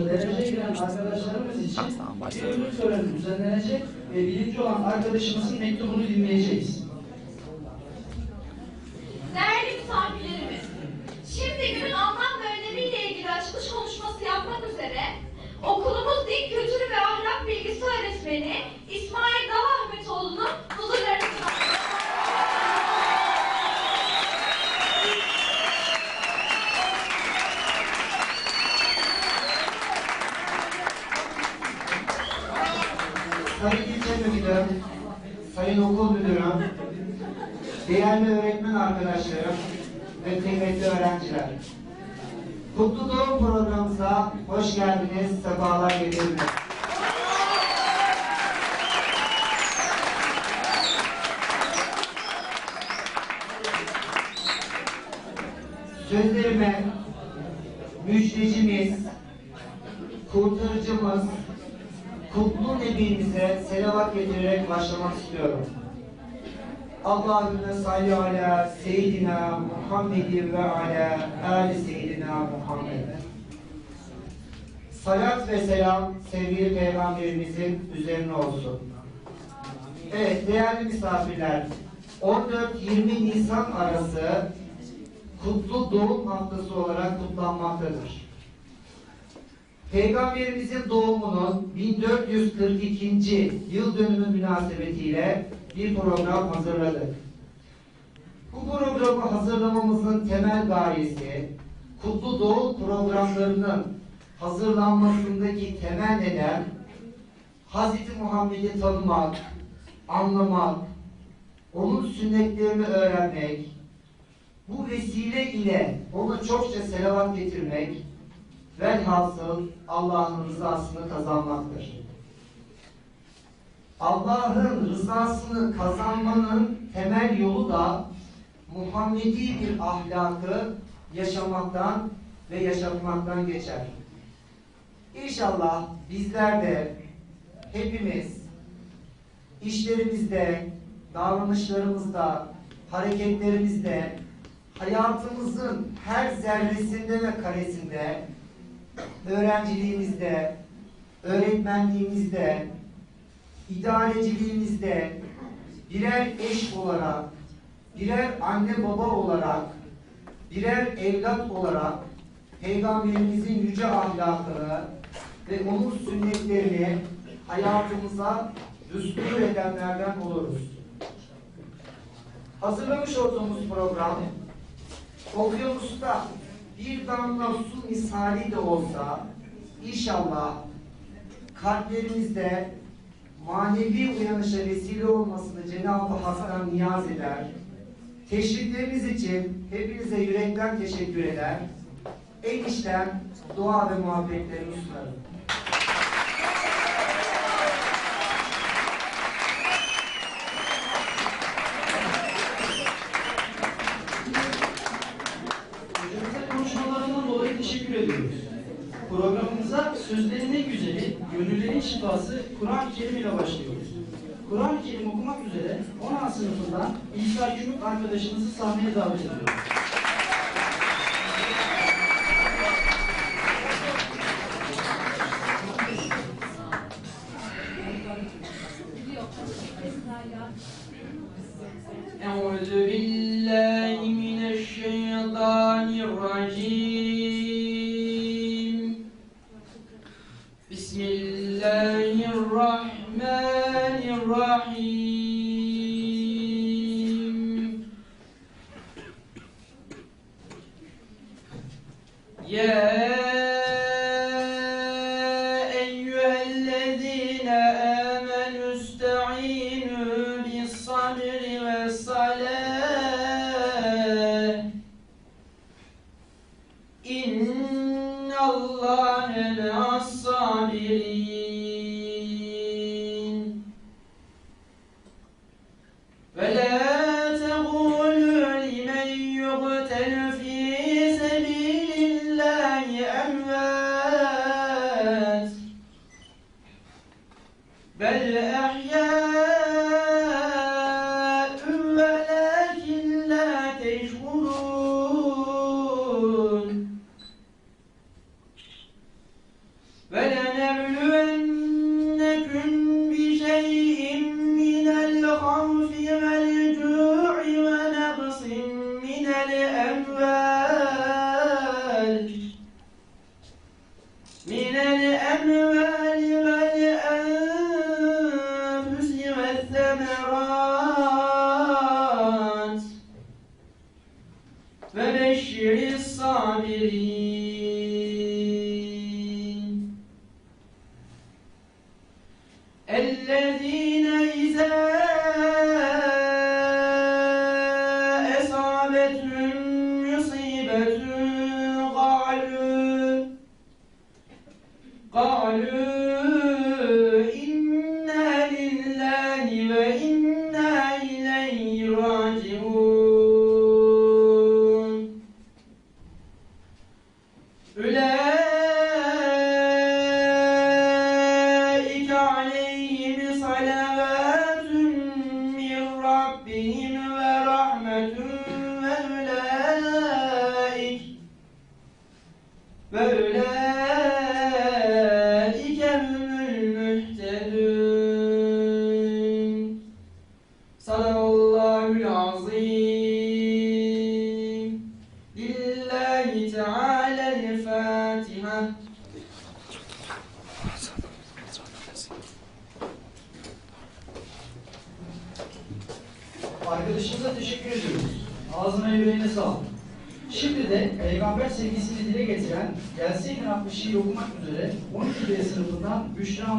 Arkadaşlarımız için ödül töreni düzenlenecek ve birinci olan arkadaşımızın mektubunu dinleyeceğiz. Değerli misafirlerimiz, şimdi günün anlam ve önemiyle ilgili açılış konuşması yapmak üzere okulumuz din kültürü ve ahlak bilgisi öğretmeni İsmail Dal Ahmetoğlu'nun huzurlarını sunuyor. Sayın İlçe Müdürüm, Sayın Okul Müdürüm, değerli öğretmen arkadaşlarım ve kıymetli öğrenciler. Kutlu Doğum programımıza hoş geldiniz, sefalar getirdiniz. Sözlerime müjdecimiz, kurtarıcımız, kutlu nebimize selavat getirerek başlamak istiyorum. Allahümme salli ala seyyidina Muhammedin ve ala ali seyyidina Muhammed. Salat ve selam sevgili peygamberimizin üzerine olsun. Evet değerli misafirler 14-20 Nisan arası Kutlu Doğum Haftası olarak kutlanmaktadır. Peygamberimizin doğumunun 1442. yıl dönümü münasebetiyle bir program hazırladık. Bu programı hazırlamamızın temel gayesi, kutlu doğum programlarının hazırlanmasındaki temel neden, Hz. Muhammed'i tanımak, anlamak, onun sünnetlerini öğrenmek, bu vesile ile ona çokça selavat getirmek, velhasıl Allah'ın rızasını kazanmaktır. Allah'ın rızasını kazanmanın temel yolu da Muhammedi bir ahlakı yaşamaktan ve yaşatmaktan geçer. İnşallah bizler de hepimiz işlerimizde, davranışlarımızda, hareketlerimizde, hayatımızın her zerresinde ve karesinde öğrenciliğimizde, öğretmenliğimizde, idareciliğimizde birer eş olarak, birer anne baba olarak, birer evlat olarak Peygamberimizin yüce ahlakını ve onun sünnetlerini hayatımıza düstur edenlerden oluruz. Hazırlamış olduğumuz program okyanusta bir damla su misali de olsa inşallah kalplerimizde manevi uyanışa vesile olmasını Cenab-ı Hak'tan niyaz eder. Teşrifleriniz için hepinize yürekten teşekkür eder. En içten dua ve muhabbetlerimi sunarım. Hocamıza konuşmalarından dolayı teşekkür ediyoruz. Programımıza sözlerin en güzeli, gönüllerin şifası Kur'an-ı Kerim ile başlıyoruz. Kur'an-ı Kerim okumak üzere 10. sınıfından İsa Kümük arkadaşımızı sahneye davet ediyoruz.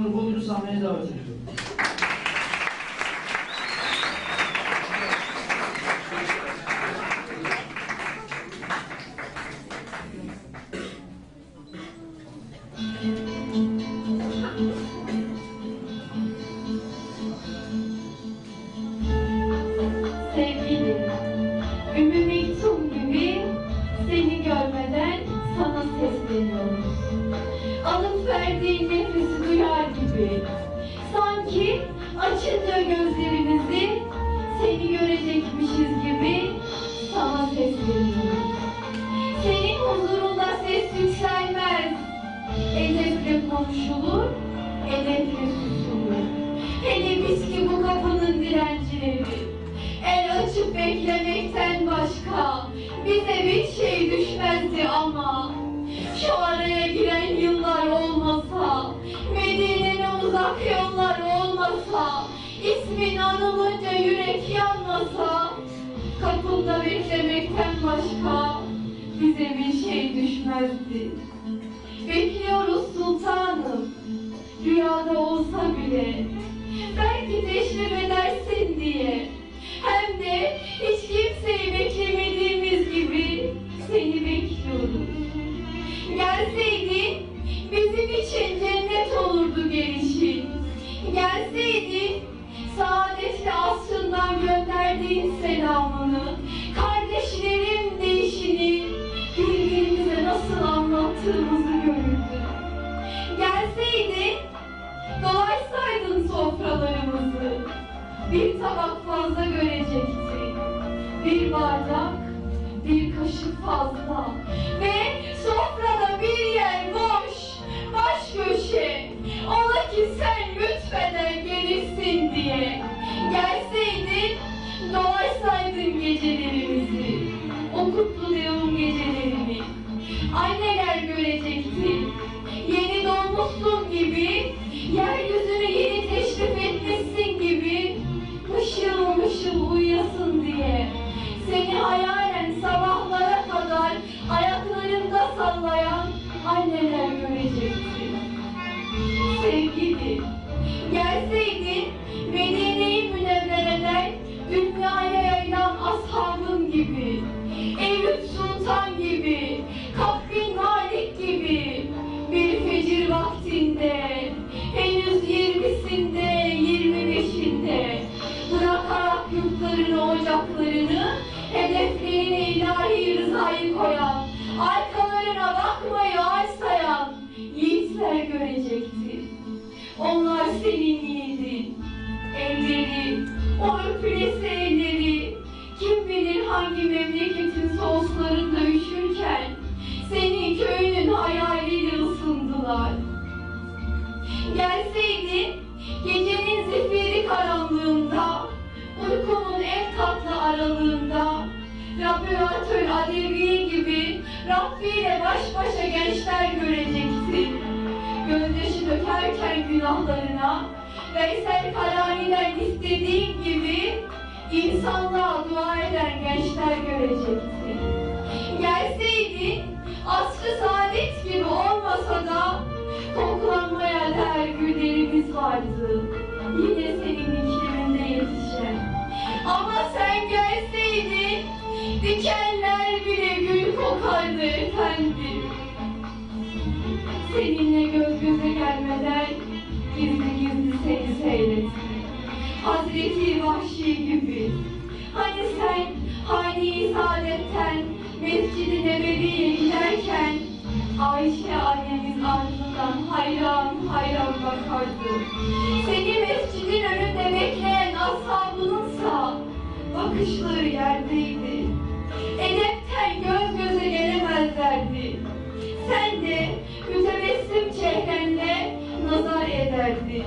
Bunu bulursa amele davet ediyorum. açıp beklemekten başka bize bir şey düşmezdi ama. Şu araya giren yıllar olmasa Medine'nin uzak yollar olmasa ismin anılınca yürek yanmasa kapında beklemekten başka bize bir şey düşmezdi. Bekliyoruz sultanım rüyada olsa bile. Belki teşrif edersin hem de hiç gecelerimizi, o kutlu doğum gecelerimi, anneler keeping gelseydi gecenin zifiri karanlığında uykumun en tatlı aralığında laboratuvar alevi gibi Rabbi ile baş başa gençler göreceksin. Gözyaşı dökerken günahlarına Veysel Karani'den istediğim gibi insanlığa dua eden gençler göreceksin. Gelseydi asrı saadet gibi olmasa da koklanmaya değer güllerimiz vardı. Yine senin ikliminde yetişen. Ama sen gelseydin dikenler bile gül kokardı efendim. Seninle göz göze gelmeden gizli gizli seni seyrettim. Hazreti Vahşi gibi. Hani sen hani saadetten Mescid-i giderken Ayşe annemiz ardından hayran hayran bakardı. Seni mescidin önünde bekleyen ashabınınsa bakışları yerdeydi. Edepten göz göze gelemezlerdi. Sen de mütebessim çehrenle nazar ederdin.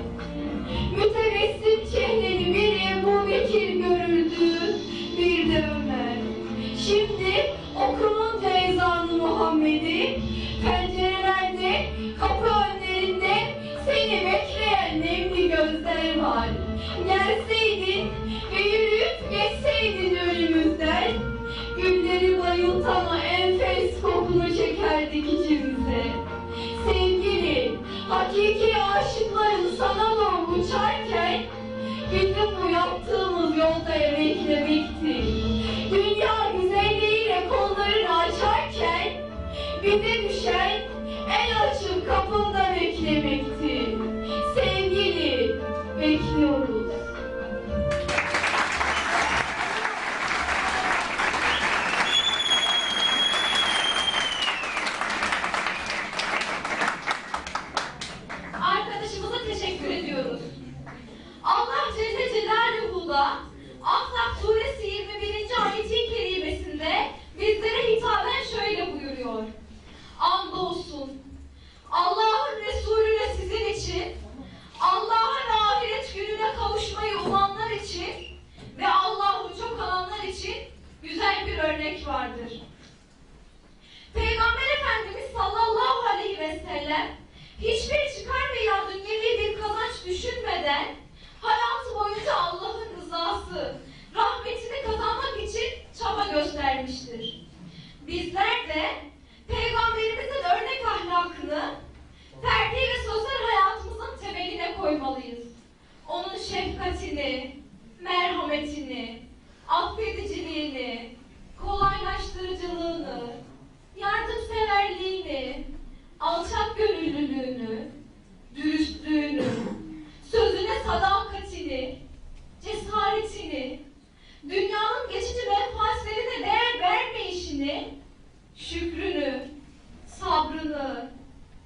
Mütebessim çehreni bize düşen el açıp kapında beklemekti. Alçak gönüllülüğünü, dürüstlüğünü, sözüne sadakatini, cesaretini, dünyanın geçici menfaatlerine değer vermeyişini, şükrünü, sabrını,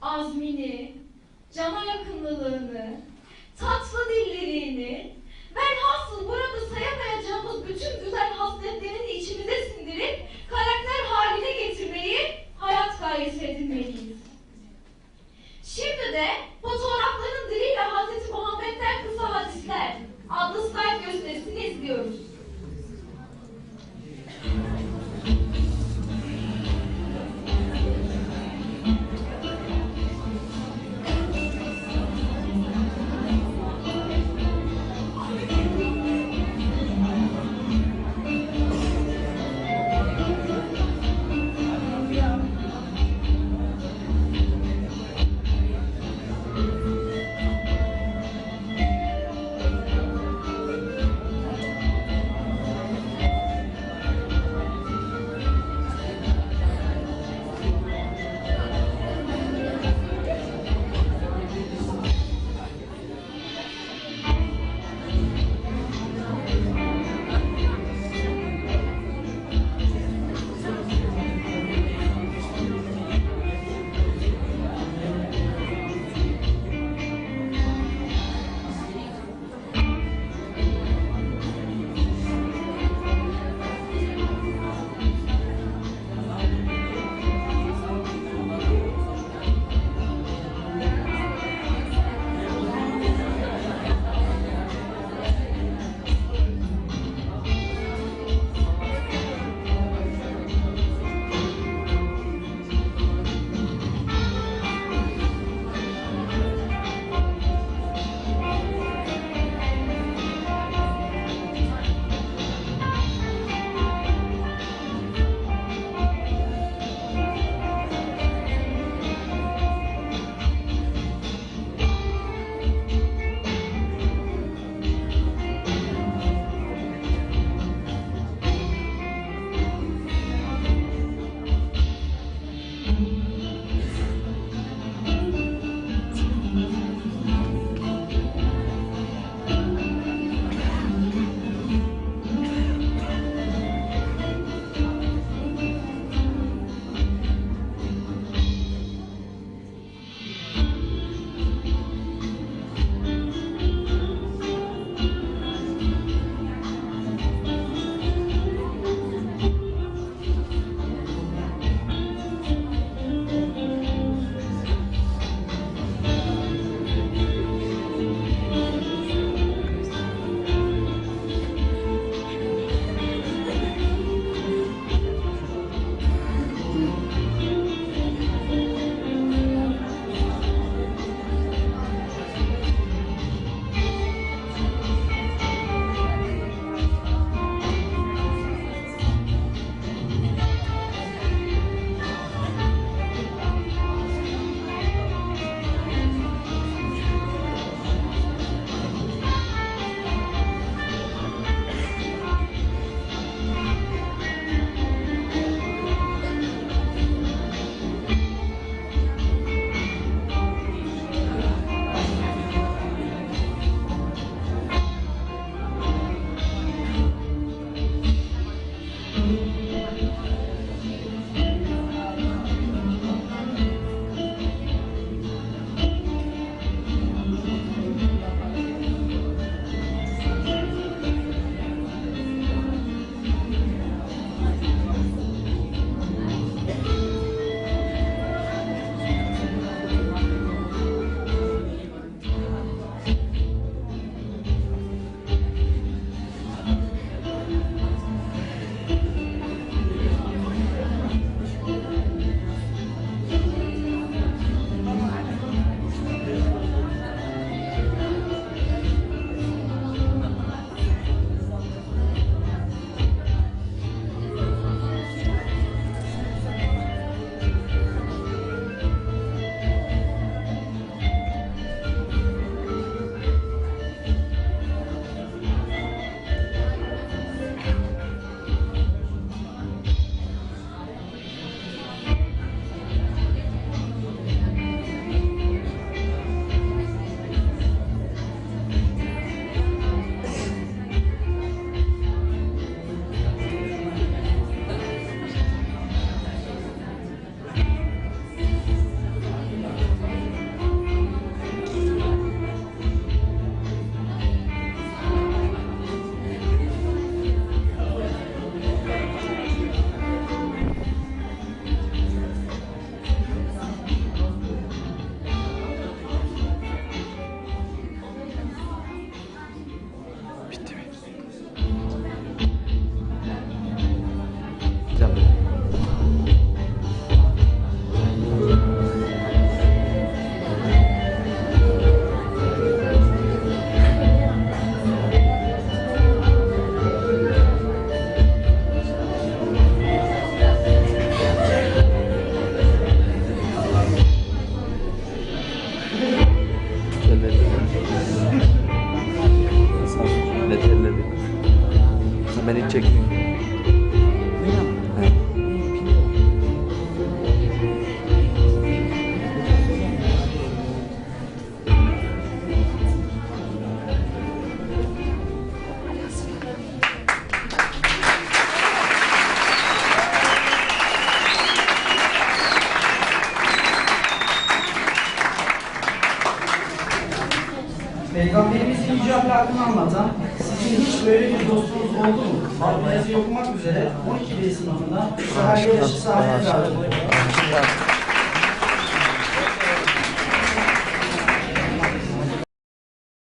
azmini, cana yakınlığını, tatlı dilliliğini, velhasıl burada sayamayacağımız bütün güzel hasletlerini içimize sindirip karakter haline getirmeyi hayat gayesi edinmeliyiz. Şimdi de fotoğrafların diliyle